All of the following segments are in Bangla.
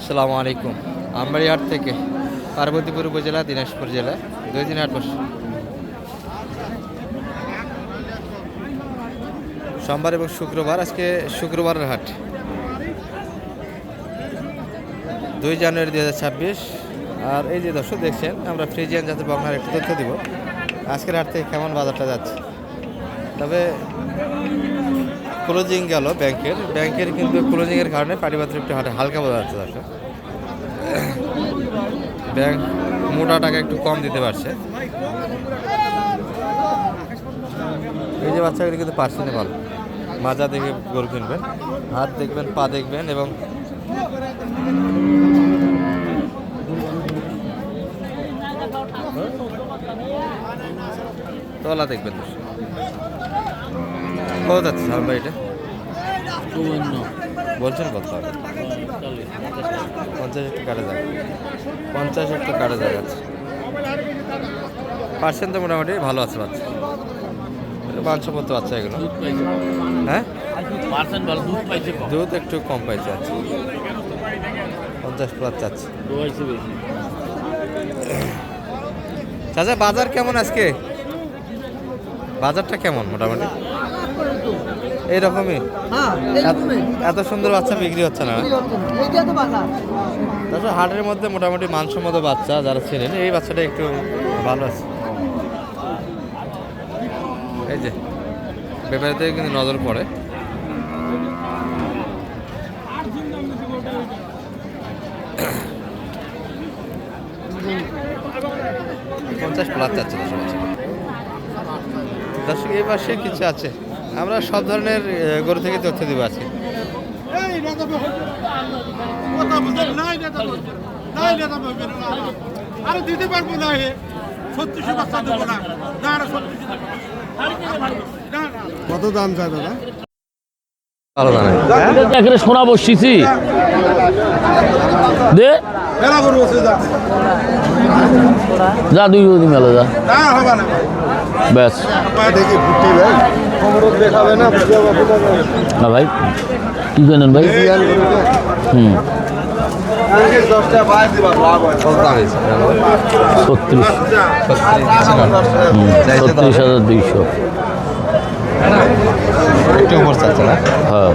আসসালামু আলাইকুম। আমবাড়িহাট থেকে পার্বতীপুর উপজেলা, দিনাজপুর জেলা। দুই দিন আট সোমবার এবং শুক্রবার, আজকে শুক্রবারের হাট। দুই জানুয়ারি দুই হাজার ছাব্বিশ। আর এই যে দর্শক দেখছেন, আমরা ফ্রিজিয়ান জাতের বকনার একটু তথ্য দিব। আজকের হাট থেকে কেমন বাজারটা যাচ্ছে? তবে ক্লোজিং গেল ব্যাংকের। ব্যাংকের কিন্তু ক্লোজিংয়ের কারণে পারিপাত্র একটু হাটে হালকা বোঝা যাচ্ছে দর্শক ব্যাংক মোটা টাকা একটু কম দিতে পারছে। এই যে বাচ্চাগুলি কিন্তু পার্সেন্টে ভালো মাজা দেখে গোল কিনবেন হাত দেখবেন, পা দেখবেন এবং তলা দেখবেন দর্শক। কত যাচ্ছে সালাম ভাই এটা বলছেন কত? পঞ্চাশ একটু কাটা যায় পঞ্চাশ একটু কাটা যায় যাচ্ছে পার্সেন্ট তো মোটামুটি ভালো আছে বাচ্চা। মাংসপত্র বাচ্চা এগুলো। হ্যাঁ? দুধ একটু কম পাইছে আছে পঞ্চাশ প্লাস চাচ্ছে। চাচা বাজার কেমন আজকে? বাজারটা কেমন মোটামুটি? এইরকমই? হ্যাঁ এত- সুন্দর বাচ্চা বিক্রি হচ্ছে না? এইটা তো তাছাড়া হাটের মধ্যে মোটামুটি মানসম্মত বাচ্চা যারা ছিলেন এই বাচ্চাটা একটু ভালো আছে। এই যে ব্যাপারে কিন্তু নজর পড়ে। পঞ্চাশ প্লাস যাচ্ছে দশ বছর দর্শক এই পাশে কিছু আছে। আমরা সব ধরনের গরু থেকে তথ্য দিব না। আরে দিতে পারব না হে বাচ্চা দেবো না। না না ছত্রিশে দেবো না। না। না কত দাম চাই দাদা? ভালো জানেন এখানে সোনা বসিছি দে। মেলা করব সে যা। দুই দুই মেলে যা। না হবে না। ব্যাস। ভাই না না ভাই কি ভাই? হুম। ছত্রিশ। হাজার দুইশো। একটু উপর চাচ্ছে না? হ্যাঁ।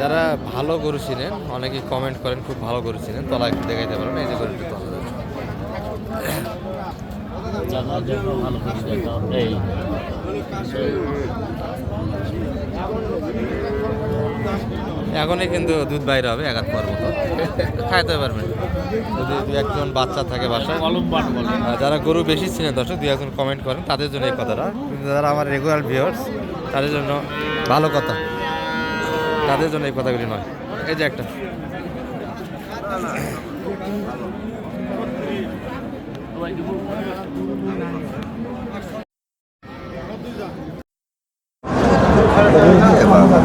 যারা ভালো গরু ছিলেন অনেকে কমেন্ট করেন খুব ভালো গরু ছিলেন তলা একটু দেখাইতে পারেন এই যে গরুটি তলা এই। এখনই কিন্তু দুধ বাইরে হবে এক হাত পর মতো খাইতে পারবেন। যদি দু একজন বাচ্চা থাকে বাসায় যারা গরু বেশি ছিলেন দর্শক দুই একজন কমেন্ট করেন তাদের জন্য এই কথাটা। কিন্তু যারা আমার রেগুলার ভিউয়ার্স তাদের জন্য ভালো কথা। তাদের জন্য এই কথাগুলি নয়। এই যে একটা।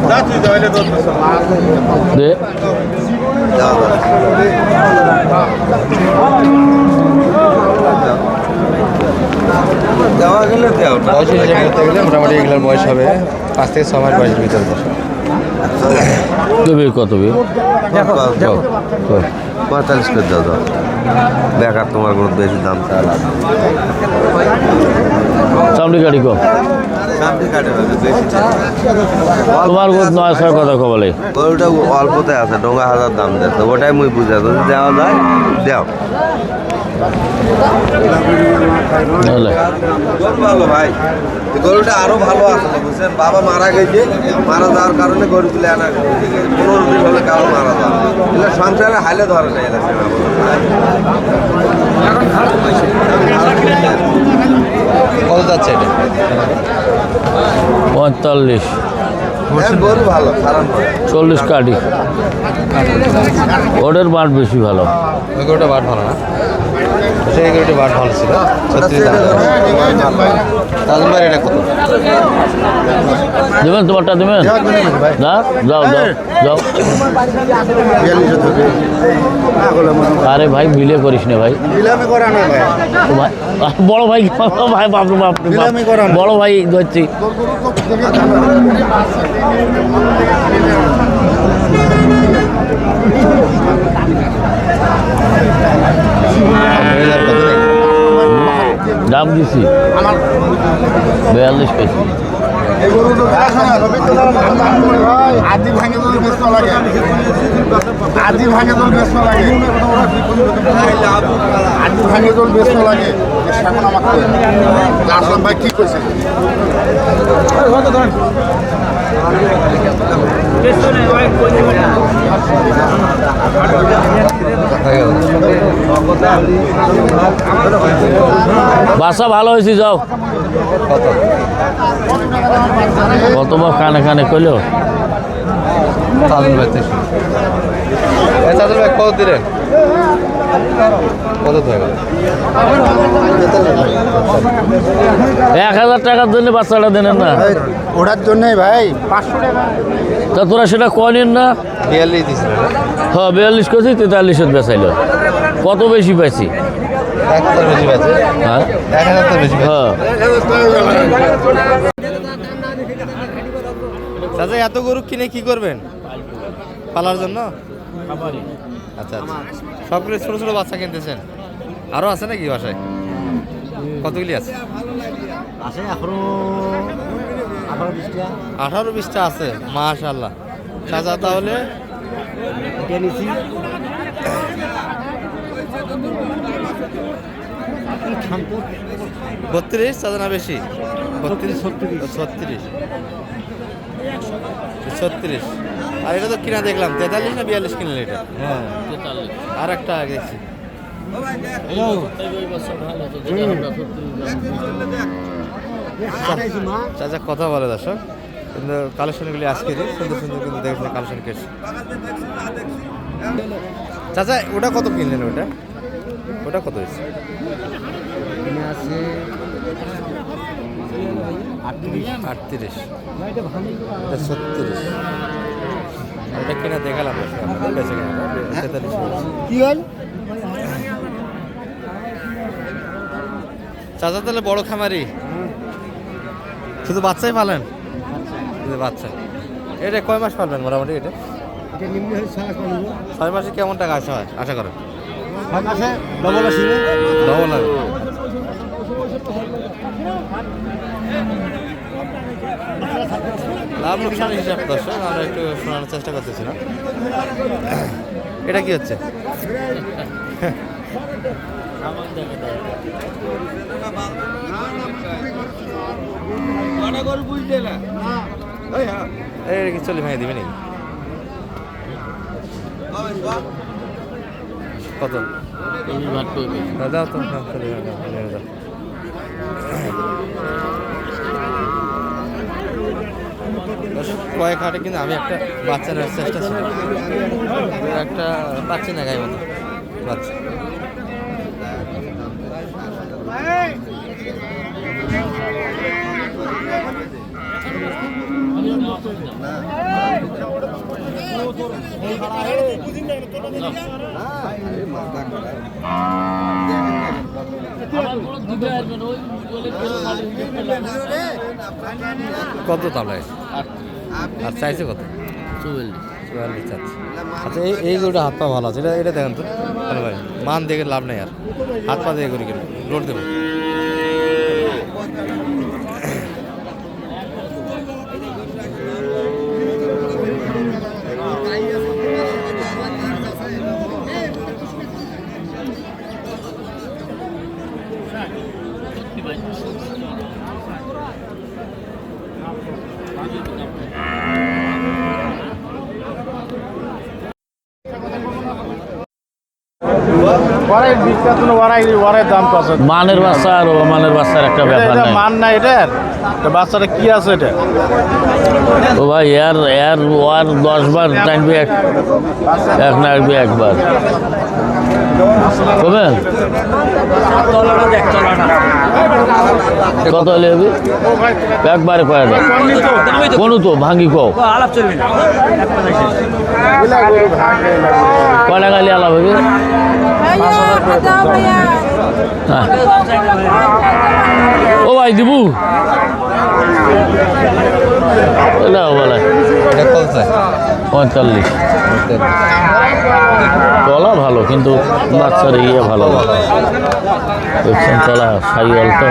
যা তুই দে দেওয়া গেলে দেও বয়স হিসেবে করতে গেলে মোটামুটি এগুলোর বয়স হবে পাঁচ থেকে ছ মাস বয়সের ভিতরে দেবে কত পঁয়তাল্লিশ করে দাও দাও। বেকার তোমার কোনো বেশি দাম চাল চামড়ি কম কাটে হবে তোমার গোদ নয় ছয় কথা কবলে গরুটা অল্পতে আছে ডোঙ্গা হাজার দাম দেয় ওটাই মুই বুঝা দেওয়া যায় দেও। বুঝলে ভালো ভাই। গরুটা আরও ভালো আছে বুঝছেন? বাবা মারা গেছে মারা যাওয়ার কারণে গরু তুলে আনা পনেরো দিন হলে কারও মারা যাবে এগুলো সংসারে হাইলে ধরে না সেনা কত যাচ্ছে এটা? পঁয়তাল্লিশ। গরু ভালো চল্লিশ কাটি। ওটার বাট বেশি ভালো ওই গরুটা বাট ভালো না সেই এগুলো বাট ভালো ছিল ছত্রিশ দাম এটা কত দেবেন তোমারটা দেবেন না যাও যাও যাও আরে ভাই বিলে করিস না ভাই বড় ভাই ভাই বাপরে বাপরে বাপ। বড় ভাই ধরছি দাম দিছি। বিয়াল্লিশ পেয়েছি আদি ভাঙে তোর ব্যস্ত লাগে। আদি ভাঙে তোর ব্যস্ত লাগে। আদি ভাঙে তোর ব্যস্ত লাগে। এখন আমাকে ভাই কি কইছে বাসা ভালো হয়েছে যাও। কতবার কানে কানে কইলো। তাজুল ভাই এই ভাই কত দিলেন? কত এক হাজার টাকার জন্য বাচ্চাটা দেন না। ওটার জন্যই ভাই। পাঁচশো টাকা তা তোরা সেটা কনিন না। বিয়াল্লিশ হ্যাঁ বিয়াল্লিশ করছি তেতাল্লিশের বেচাইল। কত বেশি পাইছি? হ্যাঁ। হ্যাঁ। চাচা এত গরু কিনে কি করবেন? পালার জন্য? আচ্ছা আচ্ছা। সবগুলো ছোট ছোট বাচ্চা কিনতেছেন? আরও আছে নাকি বাসায়? কতগুলি আছে? আছে এখনও আঠারো বিশটা। আঠারো বিশটা আছে মাশাল্লাহ চাচা তাহলে? বত্রিশ চাচা না বেশি? বত্রিশ ছত্রিশ। ছত্রিশ। আর এটা তো কিনা দেখলাম তেতাল্লিশ না বিয়াল্লিশ কিনলেন এটা? আর একটা দেখছি। চাচা। কথা বলে দর্শক। কিন্তু কালেকশনগুলি আজকেরই সুন্দর সুন্দর কিন্তু দেখেছিলাম কালেকশন কেস। চাচা ওটা কত কিনলেন ওটা? ওটা কত হয়েছে? আটত্রিশ। এটা ছত্রিশ। এটা কিনা দেখালাম দর্শক বেঁচে কিনা তেতাল্লিশ কি হল চাচা তাহলে বড় খামারি? শুধু বাচ্চাই পালেন? শুধু বাচ্চা। এটা কয় মাস পালবেন মোটামুটি এটা? ছয় মাস কেমন টাকা আসা হয়? আশা করেন। ছয় মাসে ডবল আসিবে ডবল হবে লাভ লোকসান হিসাব দর্শক আমরা একটু শোনানোর চেষ্টা করতেছিলাম। এটা কি হচ্ছে? এই কি ভাঙে দিবে নাকি? কত? দাও, দাও তো দাও, চল্লিশ ভাঙে দাও, চল্লিশ ভাঙে দাও। দর্শক, কয়েক হাটে কিন্তু আমি একটা বাচ্চা নেওয়ার চেষ্টা ছিল একটা পাচ্ছি না গায়ে মতো। কত লাগে আর চাইছে কত? চুয়াল্লিশ। চাচ্ছে। আচ্ছা এই এই গরুটা হাত পা ভালো আছে। এটা এটা দেখেন তো। ভালো ভাই মান দেখে লাভ নেই আর। হাত পা দেখে করি কেন লোড দেবো। ওরাই বিখ্যাত মানের বাচ্চা আর মানের বাচ্চার একটা ব্যাপার নাই। মান না এটার তো বাচ্চাটা কি আছে এটা? ও ভাই এর এর ওয়ার দশ বার টাইমবি এক এক না একবার। একবার কত হলে হবে? একবারে কয়া দাও কোন তো, ভাঙ্গি কো কয় টাকা হলে আলাপ হবে? হ্যাঁ। ও ভাই, দিবু? না বলে। পঁয়তাল্লিশ। তলা ভালো কিন্তু বাচ্চার ইয়ে ভালো না। দেখছেন তলা সাইয়াল তো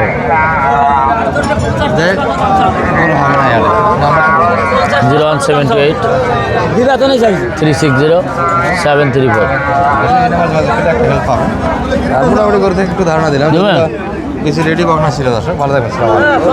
zero one seven two eight. Three six zero seven three four. মোটামুটি করে একটু ধারণা দিলাম। কিছু রেডি পাওনা ছিল দর্শক ভালো থাকবেন